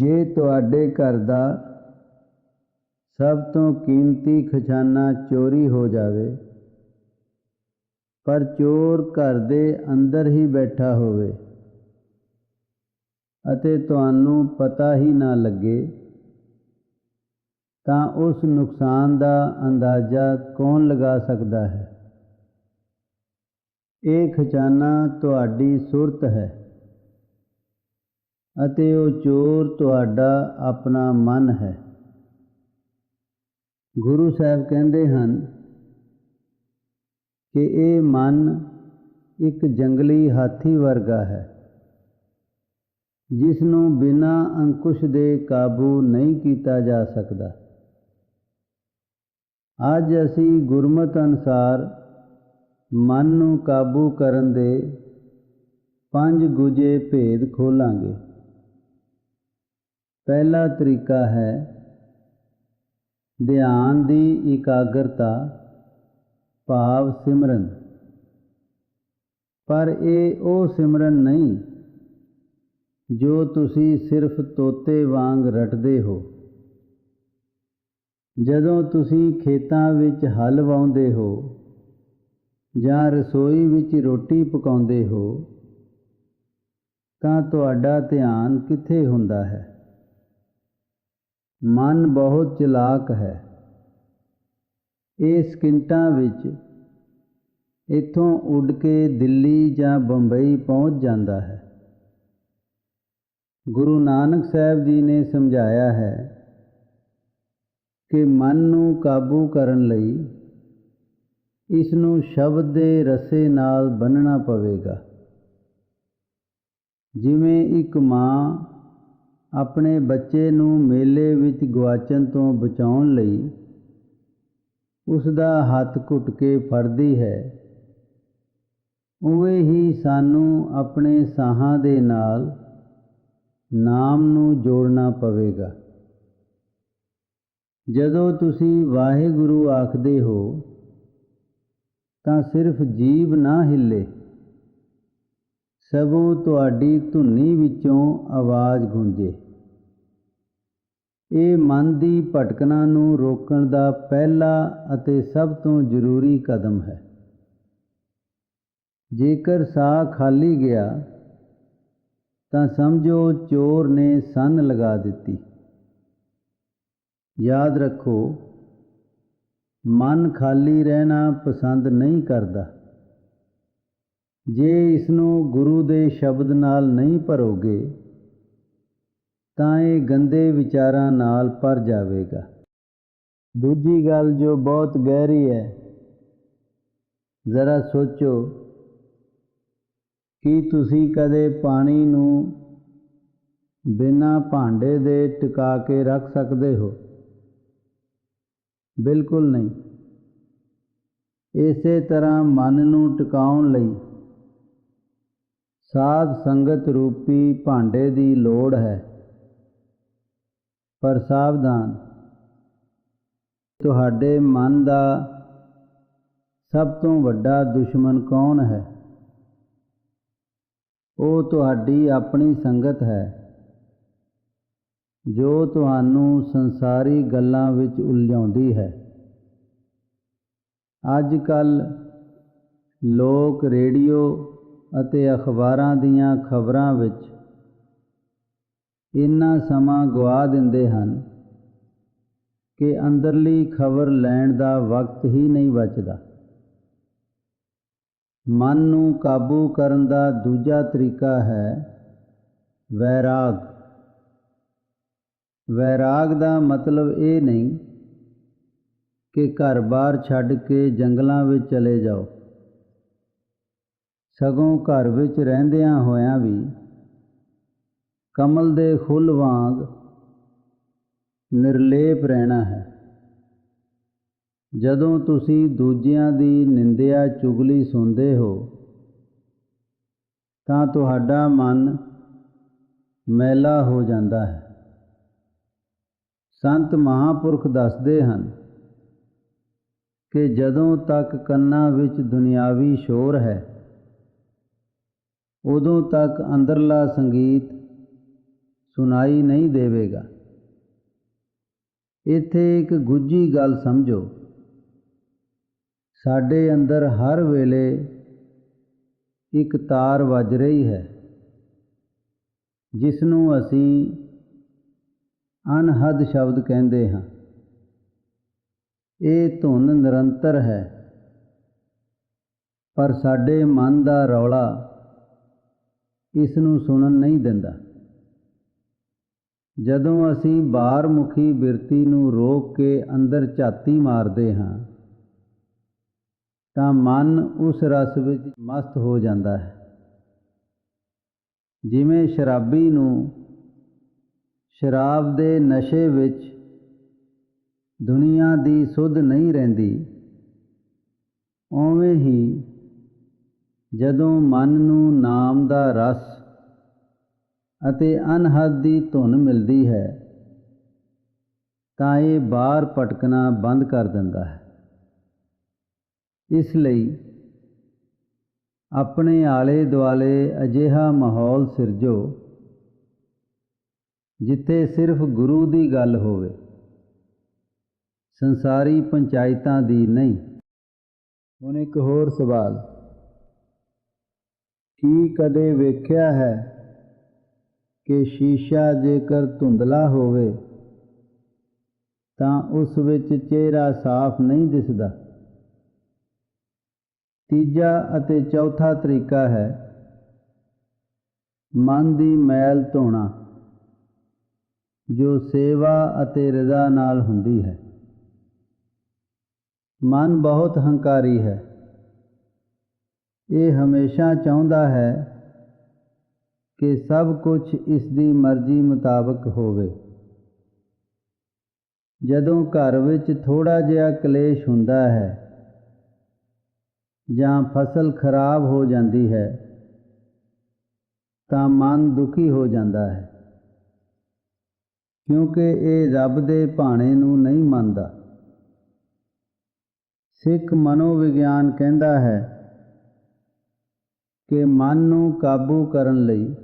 ਜੇ ਤੁਹਾਡੇ ਘਰ ਦਾ ਸਭ ਤੋਂ ਕੀਮਤੀ ਖਜ਼ਾਨਾ ਚੋਰੀ ਹੋ ਜਾਵੇ, ਪਰ ਚੋਰ ਘਰ ਦੇ ਅੰਦਰ ਹੀ ਬੈਠਾ ਹੋਵੇ ਅਤੇ ਤੁਹਾਨੂੰ ਪਤਾ ਹੀ ਨਾ ਲੱਗੇ, ਤਾਂ ਉਸ ਨੁਕਸਾਨ ਦਾ ਅੰਦਾਜ਼ਾ ਕੌਣ ਲਗਾ ਸਕਦਾ ਹੈ? ਇਹ ਖਜ਼ਾਨਾ ਤੁਹਾਡੀ ਸੁਰਤ ਹੈ। ਅਤੇ ਉਹ ਚੋਰ ਤੁਹਾਡਾ ਆਪਣਾ ਮਨ ਹੈ। ਗੁਰੂ ਸਾਹਿਬ ਕਹਿੰਦੇ ਹਨ ਕਿ ਇਹ ਮਨ ਇੱਕ ਜੰਗਲੀ ਹਾਥੀ ਵਰਗਾ ਹੈ ਜਿਸ ਨੂੰ ਬਿਨਾਂ ਅੰਕੁਸ਼ ਦੇ ਕਾਬੂ ਨਹੀਂ ਕੀਤਾ ਜਾ ਸਕਦਾ। ਅੱਜ ਅਸੀਂ ਗੁਰਮਤ ਅਨੁਸਾਰ ਮਨ ਨੂੰ ਕਾਬੂ ਕਰਨ ਦੇ ਪੰਜ ਗੁਜੇ ਭੇਦ ਖੋਲਾਂਗੇ। ਪਹਿਲਾ ਤਰੀਕਾ ਹੈ ਧਿਆਨ ਦੀ ਇਕਾਗਰਤਾ, ਭਾਵ ਸਿਮਰਨ। ਪਰ ਇਹ ਉਹ ਸਿਮਰਨ ਨਹੀਂ ਜੋ ਤੁਸੀਂ ਸਿਰਫ ਤੋਤੇ ਵਾਂਗ ਰਟਦੇ ਹੋ। ਜਦੋਂ ਤੁਸੀਂ ਖੇਤਾਂ ਵਿੱਚ ਹਲ ਵਾਉਂਦੇ ਹੋ ਜਾਂ ਰਸੋਈ ਵਿੱਚ ਰੋਟੀ ਪਕਾਉਂਦੇ ਹੋ ਤਾਂ ਤੁਹਾਡਾ ਧਿਆਨ ਕਿੱਥੇ ਹੁੰਦਾ ਹੈ? ਮਨ ਬਹੁਤ ਚਲਾਕ ਹੈ। ਇਹ ਸਕਿੰਟਾਂ ਵਿੱਚ ਇੱਥੋਂ ਉੱਡ ਕੇ ਦਿੱਲੀ ਜਾਂ ਬੰਬਈ ਪਹੁੰਚ ਜਾਂਦਾ ਹੈ। ਗੁਰੂ ਨਾਨਕ ਸਾਹਿਬ ਜੀ ਨੇ ਸਮਝਾਇਆ ਹੈ ਕਿ ਮਨ ਨੂੰ ਕਾਬੂ ਕਰਨ ਲਈ ਇਸ ਨੂੰ ਸ਼ਬਦ ਦੇ ਰਸੇ ਨਾਲ ਬੰਨਣਾ ਪਵੇਗਾ। ਜਿਵੇਂ ਇੱਕ ਮਾਂ ਆਪਣੇ ਬੱਚੇ ਨੂੰ ਮੇਲੇ ਵਿੱਚ ਗਵਾਚਣ ਤੋਂ ਬਚਾਉਣ ਲਈ ਉਸ ਦਾ ਹੱਥ ਘੁੱਟ ਕੇ ਫੜਦੀ ਹੈ। ਉਵੇਂ ਹੀ ਸਾਨੂੰ ਆਪਣੇ ਸਾਹਾਂ ਦੇ ਨਾਲ ਨਾਮ ਨੂੰ ਜੋੜਨਾ ਪਵੇਗਾ। ਜਦੋਂ ਤੁਸੀਂ ਵਾਹਿਗੁਰੂ ਆਖਦੇ ਹੋ, ਤਾਂ ਸਿਰਫ ਜੀਬ ਨਾ ਹਿੱਲੇ। ਸਗੋਂ ਤੁਹਾਡੀ ਧੁਨੀ ਵਿੱਚੋਂ ਆਵਾਜ਼ ਗੂੰਜੇ। ਇਹ ਮਨ ਦੀ ਭਟਕਣਾ ਨੂੰ ਰੋਕਣ ਦਾ ਪਹਿਲਾ ਅਤੇ ਸਭ ਤੋਂ ਜ਼ਰੂਰੀ ਕਦਮ ਹੈ। ਜੇਕਰ ਸਾਹ ਖਾਲੀ ਗਿਆ, ਤਾਂ ਸਮਝੋ ਚੋਰ ਨੇ ਸੰਨ ਲਗਾ ਦਿੱਤੀ। ਯਾਦ ਰੱਖੋ, ਮਨ ਖਾਲੀ ਰਹਿਣਾ ਪਸੰਦ ਨਹੀਂ ਕਰਦਾ। ਜੇ ਇਸ ਨੂੰ ਗੁਰੂ ਦੇ ਸ਼ਬਦ ਨਾਲ ਨਹੀਂ ਭਰੋਗੇ, ਤਾਂ ਇਹ ਗੰਦੇ ਵਿਚਾਰਾਂ ਨਾਲ ਭਰ ਜਾਵੇਗਾ। ਦੂਜੀ ਗੱਲ ਜੋ ਬਹੁਤ ਗਹਿਰੀ ਹੈ, ਜ਼ਰਾ ਸੋਚੋ ਕੀ ਤੁਸੀਂ ਕਦੇ ਪਾਣੀ ਨੂੰ ਬਿਨਾਂ ਭਾਂਡੇ ਦੇ ਟਿਕਾ ਕੇ ਰੱਖ ਸਕਦੇ ਹੋ। ਬਿਲਕੁਲ ਨਹੀਂ। ਇਸੇ ਤਰ੍ਹਾਂ ਮਨ ਨੂੰ ਟਿਕਾਉਣ ਲਈ ਸਾਧ ਸੰਗਤ ਰੂਪੀ ਭਾਂਡੇ ਦੀ ਲੋੜ ਹੈ। ਪਰ ਸਾਵਧਾਨ, ਤੁਹਾਡੇ ਮਨ ਦਾ ਸਭ ਤੋਂ ਵੱਡਾ ਦੁਸ਼ਮਣ ਕੌਣ ਹੈ? ਉਹ ਤੁਹਾਡੀ ਆਪਣੀ ਸੰਗਤ ਹੈ, ਜੋ ਤੁਹਾਨੂੰ ਸੰਸਾਰੀ ਗੱਲਾਂ ਵਿੱਚ ਉਲਝਾਉਂਦੀ ਹੈ। ਅੱਜ ਕੱਲ ਲੋਕ ਰੇਡੀਓ ਅਤੇ ਅਖਬਾਰਾਂ ਦੀਆਂ ਖਬਰਾਂ ਵਿੱਚ ਇੰਨਾ ਸਮਾਂ ਗਵਾ ਦਿੰਦੇ ਹਨ ਕਿ ਅੰਦਰਲੀ ਖਬਰ ਲੈਣ ਦਾ ਵਕਤ ਹੀ ਨਹੀਂ ਬਚਦਾ। ਮਨ ਨੂੰ ਕਾਬੂ ਕਰਨ ਦਾ ਦੂਜਾ ਤਰੀਕਾ ਹੈ ਵੈਰਾਗ। ਵੈਰਾਗ ਦਾ ਮਤਲਬ ਇਹ ਨਹੀਂ ਕਿ ਘਰ-ਬਾਰ ਛੱਡ ਕੇ ਜੰਗਲਾਂ ਵਿੱਚ ਚਲੇ ਜਾਓ। ਸਗੋਂ ਘਰ ਵਿੱਚ ਰਹਿੰਦਿਆਂ ਹੋਇਆਂ ਵੀ ਕਮਲ ਦੇ ਫੁੱਲ ਵਾਂਗ ਨਿਰਲੇਪ ਰਹਿਣਾ ਹੈ। ਜਦੋਂ ਤੁਸੀਂ ਦੂਜਿਆਂ ਦੀ ਨਿੰਦਿਆ ਚੁਗਲੀ ਸੁਣਦੇ ਹੋ, ਤਾਂ ਤੁਹਾਡਾ ਮਨ ਮੈਲਾ ਹੋ ਜਾਂਦਾ ਹੈ। ਸੰਤ ਮਹਾਪੁਰਖ ਦੱਸਦੇ ਹਨ ਕਿ ਜਦੋਂ ਤੱਕ ਕੰਨਾਂ ਵਿੱਚ ਦੁਨਿਆਵੀ ਸ਼ੋਰ ਹੈ ਉਦੋਂ ਤੱਕ ਅੰਦਰਲਾ ਸੰਗੀਤ ਸੁਣਾਈ ਨਹੀਂ ਦੇਵੇਗਾ। ਇੱਥੇ ਇੱਕ ਗੁੱਜੀ ਗੱਲ ਸਮਝੋ। ਸਾਡੇ ਅੰਦਰ ਹਰ ਵੇਲੇ ਇੱਕ ਤਾਰ ਵੱਜ ਰਹੀ ਹੈ ਜਿਸ ਨੂੰ ਅਸੀਂ ਅਨਹਦ ਸ਼ਬਦ ਕਹਿੰਦੇ ਹਾਂ। ਇਹ ਧੁਨ ਨਿਰੰਤਰ ਹੈ, ਪਰ ਸਾਡੇ ਮਨ ਦਾ ਰੌਲਾ ਇਸ ਨੂੰ ਸੁਣਨ ਨਹੀਂ ਦਿੰਦਾ। ਜਦੋਂ ਅਸੀਂ ਬਾਹਰਮੁਖੀ ਬਿਰਤੀ ਨੂੰ ਰੋਕ ਕੇ ਅੰਦਰ ਝਾਤੀ ਮਾਰਦੇ ਹਾਂ, ਤਾਂ ਮਨ ਉਸ ਰਸ ਵਿੱਚ ਮਸਤ ਹੋ ਜਾਂਦਾ ਹੈ। ਜਿਵੇਂ ਸ਼ਰਾਬੀ ਨੂੰ ਸ਼ਰਾਬ ਦੇ ਨਸ਼ੇ ਵਿੱਚ ਦੁਨੀਆ ਦੀ ਸੁੱਧ ਨਹੀਂ ਰਹਿੰਦੀ, ਉਵੇਂ ਹੀ ਜਦੋਂ ਮਨ ਨੂੰ ਨਾਮ ਦਾ ਰਸ ਅਤੇ ਅਨਹਦ ਦੀ ਧੁਨ ਮਿਲਦੀ ਹੈ, ਤਾਂ ਇਹ ਬਾਹਰ ਭਟਕਣਾ ਬੰਦ ਕਰ ਦਿੰਦਾ ਹੈ। ਇਸ ਲਈ ਆਪਣੇ ਆਲੇ ਦੁਆਲੇ ਅਜਿਹਾ ਮਾਹੌਲ ਸਿਰਜੋ, ਜਿੱਥੇ ਸਿਰਫ ਗੁਰੂ ਦੀ ਗੱਲ ਹੋਵੇ, ਸੰਸਾਰੀ ਪੰਚਾਇਤਾਂ ਦੀ ਨਹੀਂ। ਹੁਣ ਇੱਕ ਹੋਰ ਸਵਾਲ। ਕੀ ਕਦੇ ਵੇਖਿਆ ਹੈ ਕਿ ਸ਼ੀਸ਼ਾ ਜੇਕਰ ਧੁੰਦਲਾ ਹੋਵੇ ਤਾਂ ਉਸ ਵਿੱਚ ਚਿਹਰਾ ਸਾਫ਼ ਨਹੀਂ ਦਿਸਦਾ? ਤੀਜਾ ਅਤੇ ਚੌਥਾ ਤਰੀਕਾ ਹੈ ਮਨ ਦੀ ਮੈਲ ਧੋਣਾ, ਜੋ ਸੇਵਾ ਅਤੇ ਰਜ਼ਾ ਨਾਲ ਹੁੰਦੀ ਹੈ। ਮਨ ਬਹੁਤ ਹੰਕਾਰੀ ਹੈ। ਇਹ ਹਮੇਸ਼ਾ ਚਾਹੁੰਦਾ ਹੈ ਕਿ ਸਭ ਕੁਝ ਇਸ ਦੀ ਮਰਜ਼ੀ ਮੁਤਾਬਕ ਹੋਵੇ। ਜਦੋਂ ਘਰ ਵਿੱਚ ਥੋੜਾ ਜਿਹਾ ਕਲੇਸ਼ ਹੁੰਦਾ ਹੈ ਜਾਂ ਫਸਲ ਖਰਾਬ ਹੋ ਜਾਂਦੀ ਹੈ, ਤਾਂ ਮਨ ਦੁਖੀ ਹੋ ਜਾਂਦਾ ਹੈ, ਕਿਉਂਕਿ ਇਹ ਰੱਬ ਦੇ ਭਾਣੇ ਨੂੰ ਨਹੀਂ ਮੰਨਦਾ। ਸਿੱਖ ਮਨੋਵਿਗਿਆਨ ਕਹਿੰਦਾ ਹੈ ਕਿ ਮਨ ਨੂੰ ਕਾਬੂ ਕਰਨ ਲਈ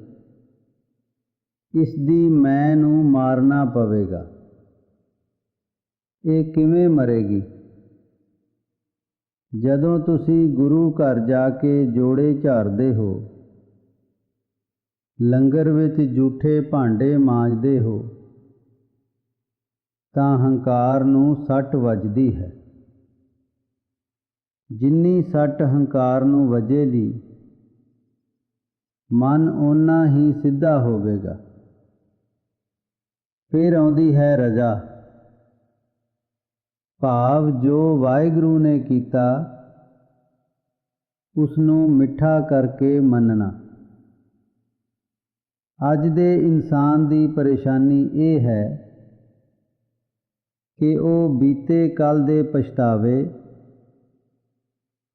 ਇਸ ਦੀ ਮੈਂ ਨੂੰ ਮਾਰਨਾ ਪਵੇਗਾ। ਇਹ ਕਿਵੇਂ ਮਰੇਗੀ? ਜਦੋਂ ਤੁਸੀਂ ਗੁਰੂ ਘਰ ਜਾ ਕੇ ਜੋੜੇ ਝਾਰਦੇ ਹੋ, ਲੰਗਰ ਵਿੱਚ ਝੂਠੇ ਭਾਂਡੇ ਮਾਂਜਦੇ ਹੋ, ਤਾਂ ਹੰਕਾਰ ਨੂੰ ਸੱਟ ਵੱਜਦੀ ਹੈ। ਜਿੰਨੀ ਸੱਟ ਹੰਕਾਰ ਨੂੰ ਵੱਜੇਗੀ ਮਨ ਓਨਾ ਹੀ ਸਿੱਧਾ ਹੋਵੇਗਾ। ਫਿਰ ਆਉਂਦੀ ਹੈ ਰਜਾ। ਭਾਵ ਜੋ ਵਾਹਿਗੁਰੂ ਨੇ ਕੀਤਾ ਉਸ ਨੂੰ ਮਿੱਠਾ ਕਰਕੇ ਮੰਨਣਾ। ਅੱਜ ਦੇ ਇਨਸਾਨ ਦੀ ਪਰੇਸ਼ਾਨੀ ਇਹ ਹੈ ਕਿ ਉਹ ਬੀਤੇ ਕੱਲ ਦੇ ਪਛਤਾਵੇ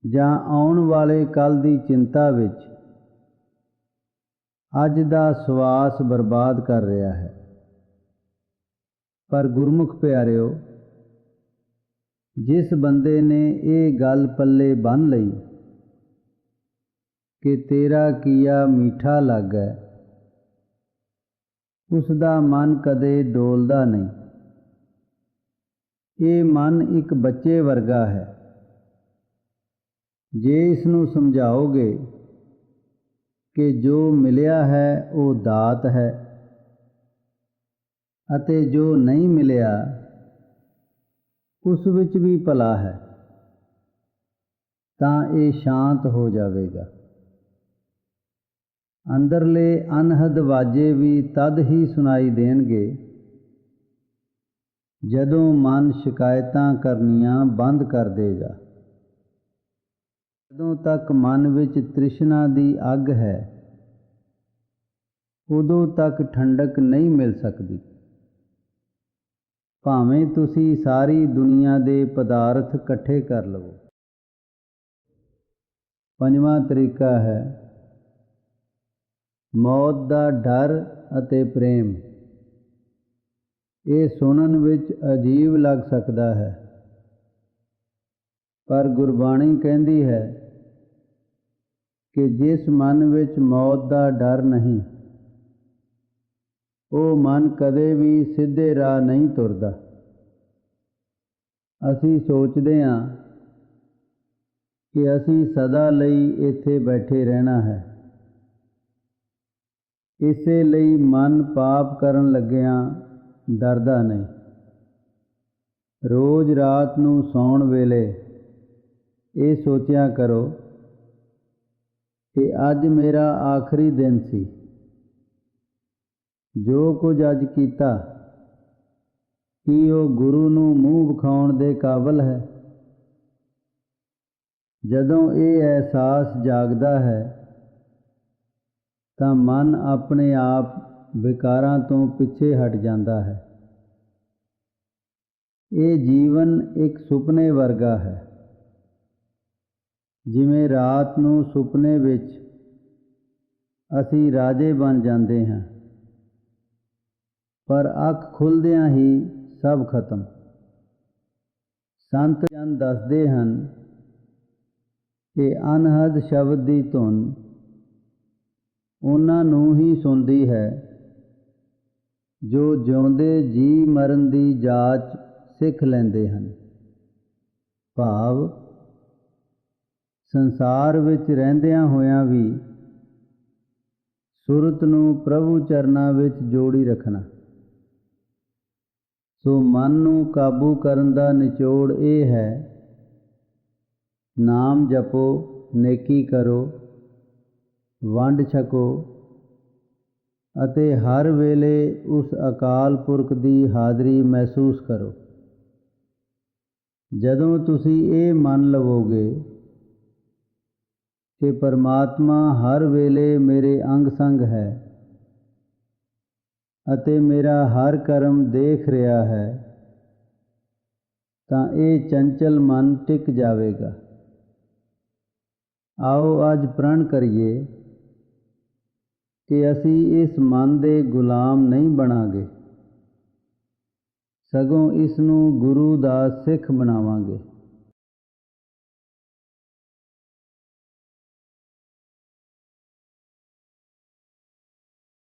ਜਾਂ ਆਉਣ ਵਾਲੇ ਕੱਲ ਦੀ ਚਿੰਤਾ ਵਿੱਚ ਅੱਜ ਦਾ ਸਵਾਸ ਬਰਬਾਦ ਕਰ ਰਿਹਾ ਹੈ। ਪਰ ਗੁਰਮੁਖ ਪਿਆਰਿਓ, ਜਿਸ ਬੰਦੇ ਨੇ ਇਹ ਗੱਲ ਪੱਲੇ ਬੰਨ ਲਈ ਕਿ ਤੇਰਾ ਕੀਆ ਮੀਠਾ ਲੱਗਾ ਉਸ ਦਾ ਮਨ ਕਦੇ ਡੋਲਦਾ ਨਹੀਂ। ਇਹ ਮਨ ਇੱਕ ਬੱਚੇ ਵਰਗਾ ਹੈ। ਜੇ ਇਸ ਨੂੰ ਸਮਝਾਓਗੇ ਕਿ ਜੋ ਮਿਲਿਆ ਹੈ, ਉਹ ਦਾਤ ਹੈ ਅਤੇ ਜੋ ਨਹੀਂ ਮਿਲਿਆ, ਉਸ ਵਿੱਚ ਵੀ ਭਲਾ ਹੈ। ਤਾਂ ਇਹ ਸ਼ਾਂਤ ਹੋ ਜਾਵੇਗਾ। ਅੰਦਰਲੇ ਅਨਹਦ ਵਾਜੇ ਵੀ ਤਦ ਹੀ ਸੁਣਾਈ ਦੇਣਗੇ, ਜਦੋਂ ਮਨ ਸ਼ਿਕਾਇਤਾਂ ਕਰਨੀਆਂ ਬੰਦ ਕਰ ਦੇਗਾ। ਜਦੋਂ ਤੱਕ ਮਨ ਵਿੱਚ ਤ੍ਰਿਸ਼ਨਾ ਦੀ ਅੱਗ ਹੈ, ਉਦੋਂ ਤੱਕ ਠੰਡਕ ਨਹੀਂ ਮਿਲ ਸਕਦੀ। ਭਾਵੇਂ ਤੁਸੀਂ ਸਾਰੀ ਦੁਨੀਆ ਦੇ ਪਦਾਰਥ ਇਕੱਠੇ ਕਰ ਲਵੋ। ਪੰਜਵਾਂ ਤਰੀਕਾ ਹੈ, ਮੌਤ ਦਾ ਡਰ ਅਤੇ ਪ੍ਰੇਮ। ਇਹ ਸੁਣਨ ਵਿੱਚ ਅਜੀਬ ਲੱਗ ਸਕਦਾ ਹੈ। ਪਰ ਗੁਰਬਾਣੀ ਕਹਿੰਦੀ ਹੈ ਕਿ ਜਿਸ ਮਨ ਵਿੱਚ ਮੌਤ ਦਾ ਡਰ ਨਹੀਂ, ਉਹ ਮਨ ਕਦੇ ਵੀ ਸਿੱਧੇ ਰਾਹ ਨਹੀਂ ਤੁਰਦਾ। ਅਸੀਂ ਸੋਚਦੇ ਹਾਂ ਕਿ ਅਸੀਂ ਸਦਾ ਲਈ ਇੱਥੇ ਬੈਠੇ ਰਹਿਣਾ ਹੈ। ਇਸੇ ਲਈ ਮਨ ਪਾਪ ਕਰਨ ਲੱਗਿਆਂ ਡਰਦਾ ਨਹੀਂ। ਰੋਜ਼ ਰਾਤ ਨੂੰ ਸੌਣ ਵੇਲੇ ਇਹ ਸੋਚਿਆ ਕਰੋ ਕਿ ਅੱਜ ਮੇਰਾ ਆਖਰੀ ਦਿਨ ਸੀ। ਜੋ ਕੁਝ ਅੱਜ ਕੀਤਾ, ਕੀ ਉਹ ਗੁਰੂ ਨੂੰ ਮੂੰਹ ਵਿਖਾਉਣ ਦੇ ਕਾਬਲ ਹੈ? ਜਦੋਂ ਇਹ ਅਹਿਸਾਸ ਜਾਗਦਾ ਹੈ, ਤਾਂ ਮਨ ਆਪਣੇ ਆਪ ਵਿਕਾਰਾਂ ਤੋਂ ਪਿੱਛੇ ਹਟ ਜਾਂਦਾ ਹੈ। ਇਹ ਜੀਵਨ ਇੱਕ ਸੁਪਨੇ ਵਰਗਾ ਹੈ। ਜਿਵੇਂ ਰਾਤ ਨੂੰ ਸੁਪਨੇ ਵਿੱਚ ਅਸੀਂ ਰਾਜੇ ਬਣ ਜਾਂਦੇ ਹਾਂ। ਪਰ ਅੱਖ ਖੁੱਲਦਿਆਂ ਹੀ ਸਭ ਖਤਮ। ਸੰਤ ਜਨ ਦੱਸਦੇ ਹਨ ਕਿ ਅਨਹਦ ਸ਼ਬਦ ਦੀ ਧੁਨ ਉਹਨਾਂ ਨੂੰ ਹੀ ਸੁਣਦੀ ਹੈ, ਜੋ ਜਿਉਂਦੇ ਜੀ ਮਰਨ ਦੀ ਜਾਂਚ ਸਿੱਖ ਲੈਂਦੇ ਹਨ। ਭਾਵ ਸੰਸਾਰ ਵਿੱਚ ਰਹਿੰਦਿਆਂ ਹੋਇਆਂ ਵੀ ਸੁਰਤ ਨੂੰ ਪ੍ਰਭੂ ਚਰਨਾਂ ਵਿੱਚ ਜੋੜੀ ਰੱਖਣਾ। ਸੋ ਮਨ ਨੂੰ ਕਾਬੂ ਕਰਨ ਦਾ ਨਿਚੋੜ ਇਹ ਹੈ, ਨਾਮ ਜਪੋ, ਨੇਕੀ ਕਰੋ, ਵੰਡ ਛਕੋ ਅਤੇ ਹਰ ਵੇਲੇ ਉਸ ਅਕਾਲ ਪੁਰਖ ਦੀ ਹਾਜ਼ਰੀ ਮਹਿਸੂਸ ਕਰੋ। ਜਦੋਂ ਤੁਸੀਂ ਇਹ ਮੰਨ ਲਵੋਗੇ ਕਿ ਪਰਮਾਤਮਾ ਹਰ ਵੇਲੇ ਮੇਰੇ ਅੰਗ ਸੰਗ ਹੈ ਅਤੇ ਮੇਰਾ ਹਰ ਕਰਮ ਦੇਖ ਰਿਹਾ ਹੈ, ਤਾਂ ਇਹ ਚੰਚਲ ਮਨ ਟਿਕ ਜਾਵੇਗਾ। ਆਓ ਅੱਜ ਪ੍ਰਣ ਕਰੀਏ ਕਿ ਅਸੀਂ ਇਸ ਮਨ ਦੇ ਗੁਲਾਮ ਨਹੀਂ ਬਣਾਂਗੇ। ਸਗੋਂ ਇਸ ਨੂੰ ਗੁਰੂ ਦਾ ਸਿੱਖ ਬਣਾਵਾਂਗੇ।